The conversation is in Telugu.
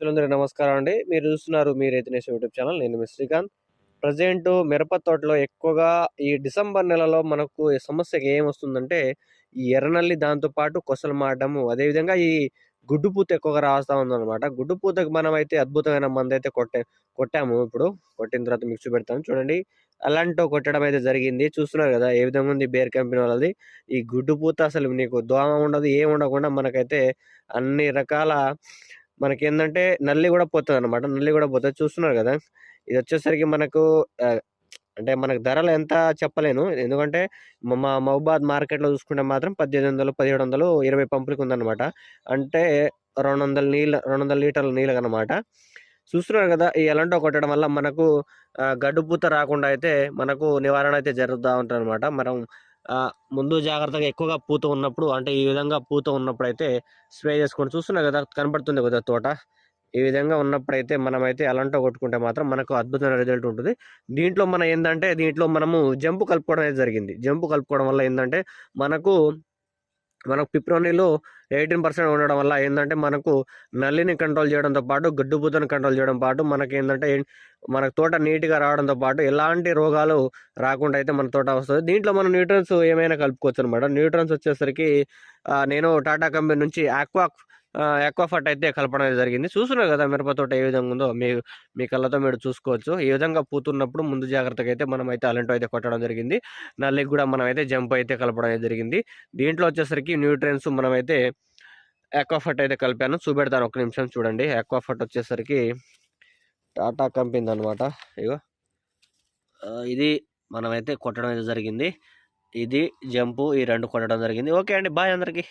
రైతులందరికీ నమస్కారం అండి. మీరు చూస్తున్నారు మీ రైతునేస్ యూట్యూబ్ ఛానల్. నేను మీ శ్రీకాంత్. ప్రజెంట్ మిరప తోటలో ఎక్కువగా ఈ డిసెంబర్ నెలలో మనకు సమస్యకి ఏం వస్తుందంటే ఈ ఎర్రనల్లి దాంతో పాటు కొసలు మాడము అదేవిధంగా ఈ గుడ్డు పూత ఎక్కువగా రాస్తా ఉందన్నమాట. గుడ్డు పూతకు మనం అయితే అద్భుతమైన మందు అయితే కొట్టే కొట్టాము ఇప్పుడు. కొట్టిన తర్వాత మిక్స్ పెడతాను చూడండి. అలాంటి కొట్టడం అయితే జరిగింది. చూస్తున్నారు కదా ఏ విధంగా ఉంది బేర్ కంపెనీ వాళ్ళది. ఈ గుడ్డు పూత అసలు నీకు దోమ ఉండదు ఏం ఉండకుండా మనకైతే అన్ని రకాల మనకి ఏంటంటే నల్లి కూడా పోతుంది అనమాట నల్లి కూడా పోతుంది. చూస్తున్నారు కదా? ఇది వచ్చేసరికి మనకు అంటే మనకు ధరలు ఎంత చెప్పలేను. ఎందుకంటే మా మహబాద్ మార్కెట్లో చూసుకుంటే మాత్రం పద్దెనిమిది వందలు పదిహేడు వందలు ఇరవై పంపులకి ఉందన్నమాట. అంటే రెండు వందల నీళ్ళ రెండు వందల లీటర్ల నీళ్ళకి అనమాట చూస్తున్నారు కదా? ఈ ఎలాంటో కొట్టడం వల్ల మనకు గడ్డుపూత గడ్డు పూత రాకుండా అయితే మనకు నివారణ అయితే జరుగుతూ ఉంటుంది అనమాట మనం ముందు జాగ్రత్తగా ఎక్కువగా పూత ఉన్నప్పుడు అంటే ఈ విధంగా పూత ఉన్నప్పుడు అయితే స్ప్రే చేసుకొని చూస్తున్నా కదా కనపడుతుంది కదా తోట. ఈ విధంగా ఉన్నప్పుడైతే మనమైతే అలాంటో కొట్టుకుంటే మాత్రం మనకు అద్భుతమైన రిజల్ట్ ఉంటుంది. దీంట్లో మనం ఏంటంటే దీంట్లో మనము జంపు కలుపుకోవడం అనేది జరిగింది. జంపు కలుపుకోవడం వల్ల ఏంటంటే మనకు మనకు పిప్రోనిలో ఎయిటీన్ పర్సెంట్ ఉండడం వల్ల ఏంటంటే మనకు నల్లిని కంట్రోల్ చేయడంతో పాటు గడ్డుబూతను కంట్రోల్ చేయడం పాటు మనకి ఏంటంటే మనకు తోట నీట్గా రావడంతో పాటు ఎలాంటి రోగాలు రాకుండా అయితే మన తోట వస్తుంది. దీంట్లో మనం న్యూట్రన్స్ ఏమైనా కలుపుకోవచ్చు అనమాట న్యూట్రన్స్ వచ్చేసరికి నేను టాటా కంపెనీ నుంచి ఆక్వా ఆక్వాఫర్ట్ అయితే కలపడం జరిగింది. చూస్తున్నారు కదా మిరపతోట ఏ విధంగా ఉందో. మీ మీ కళ్ళతో మీరు చూసుకోవచ్చు. ఈ విధంగా పూతున్నప్పుడు ముందు జాగ్రత్తగా అయితే మనం అయితే అలంటో అయితే కొట్టడం జరిగింది. నల్లికి కూడా మనం అయితే జంప్ అయితే కలపడం జరిగింది. దీంట్లో వచ్చేసరికి న్యూట్రియన్స్ మనమైతే ఆక్వాఫర్ట్ అయితే కలిపాను. చూపెడతాను ఒక నిమిషం చూడండి. ఆక్వాఫర్ట్ వచ్చేసరికి టాటా కంపెనీ అనమాట ఇగో. ఇది మనమైతే కొట్టడం అయితే జరిగింది. ఇది జంపు ఈ రెండు కొట్టడం జరిగింది. ఓకే అండి. బాయ్ అందరికీ.